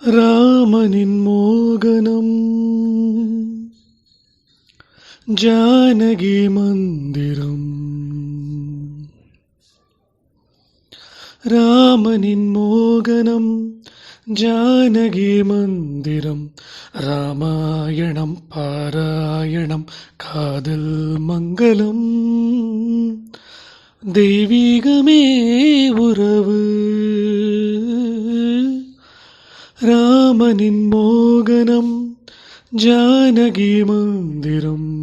ராமனின் மோகனம். ஜானகி மந்திரம். ராமனின் மோகனம். ஜானகி மந்திரம். ராமாயணம் பாராயணம் காதல் மங்களம். தெய்வீகமே உறவு. ராமனின் மோகனம் ஜானகி மந்திரம்.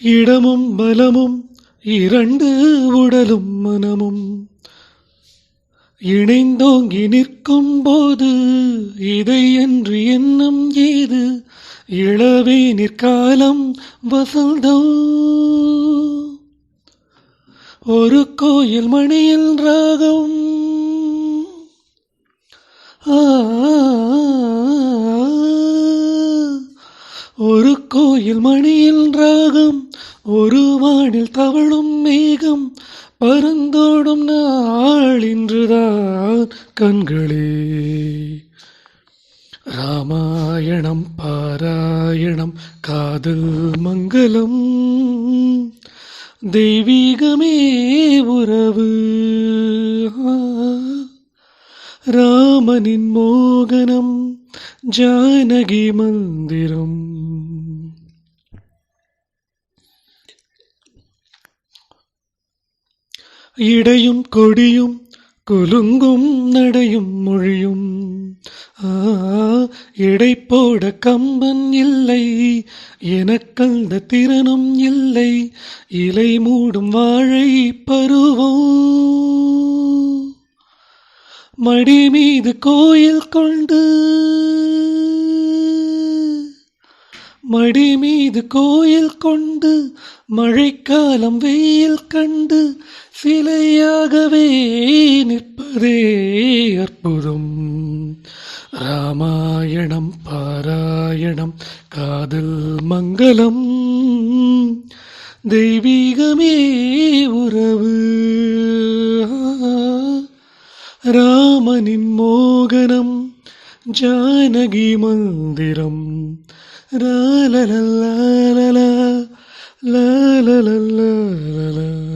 இடமும் பலமும் இரண்டு உடலும் மனமும். இணைந்தோங்கி நிற்கும் போது இதை என்று எண்ணம் ஏது? இளவே நிற்காலம் வசந்தம் ஒரு கோயில் மணியில் ராகம் ஒரு கோயில் மணியில் ராகம் ஒரு வானில் தவழும் மேகம் பறந்தோடும் நாள் இன்றுதான் கண்களே. ராமாயணம் பாராயணம் காதல் மங்களம் தெய்வீகமே உறவு. ராமனின் மோகனம் ஜானகி மந்திரம். இடையும் கொடியும் குலுங்கும் நடையும் மொழியும். ஆ, எடை போட கம்பன் இல்லை எனக்கந்த திறனும் இல்லை இலை மூடும் வாழை பருவம் மடி மீது கோயில் கொண்டு மடி மீது கோயில் கொண்டு மழைக்காலம் வெயில் கண்டு சிலையாகவே நிற்பதே அற்புதம். ராமாயணம் பாராயணம் காதல் மங்களம். தெய்வீகமே உறவு. ராமனின் மோகனம் ஜானகி மந்திரம் லாலலலாலலா, லாலலலாலலா.